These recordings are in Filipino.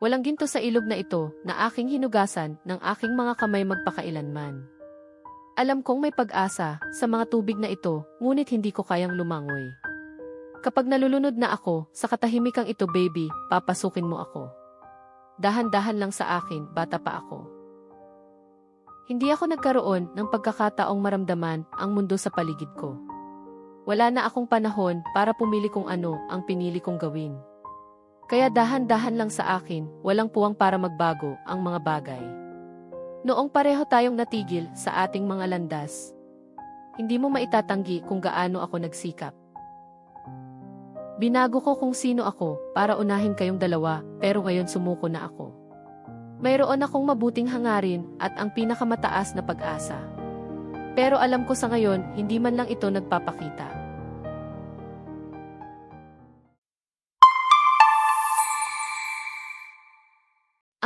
Walang ginto sa ilog na ito na aking hinugasan ng aking mga kamay magpakailanman. Alam kong may pag-asa sa mga tubig na ito, ngunit hindi ko kayang lumangoy. Kapag nalulunod na ako, sa katahimikang ito baby, papasukin mo ako. Dahan-dahan lang sa akin, bata pa ako. Hindi ako nagkaroon ng pagkakataong maramdaman ang mundo sa paligid ko. Wala na akong panahon para pumili kung ano ang pinili kong gawin. Kaya dahan-dahan lang sa akin, walang puwang para magbago ang mga bagay. Noong pareho tayong natigil sa ating mga landas, hindi mo maitatanggi kung gaano ako nagsikap. Binago ko kung sino ako para unahin kayong dalawa pero ngayon sumuko na ako. Mayroon akong mabuting hangarin at ang pinakamataas na pag-asa. Pero alam ko sa ngayon, hindi man lang ito nagpapakita.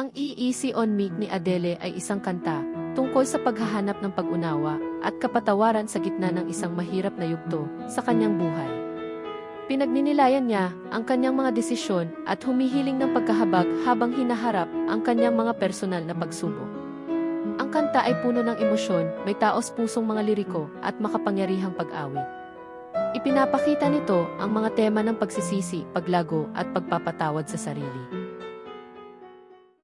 Ang Easy on Me ni Adele ay isang kanta tungkol sa paghahanap ng pag-unawa at kapatawaran sa gitna ng isang mahirap na yugto sa kanyang buhay. Pinagninilayan niya ang kanyang mga desisyon at humihiling ng pagkahabag habang hinaharap ang kanyang mga personal na pagsubok. Ang kanta ay puno ng emosyon, may taos pusong mga liriko at makapangyarihang pag-awit. Ipinapakita nito ang mga tema ng pagsisisi, paglago at pagpapatawad sa sarili.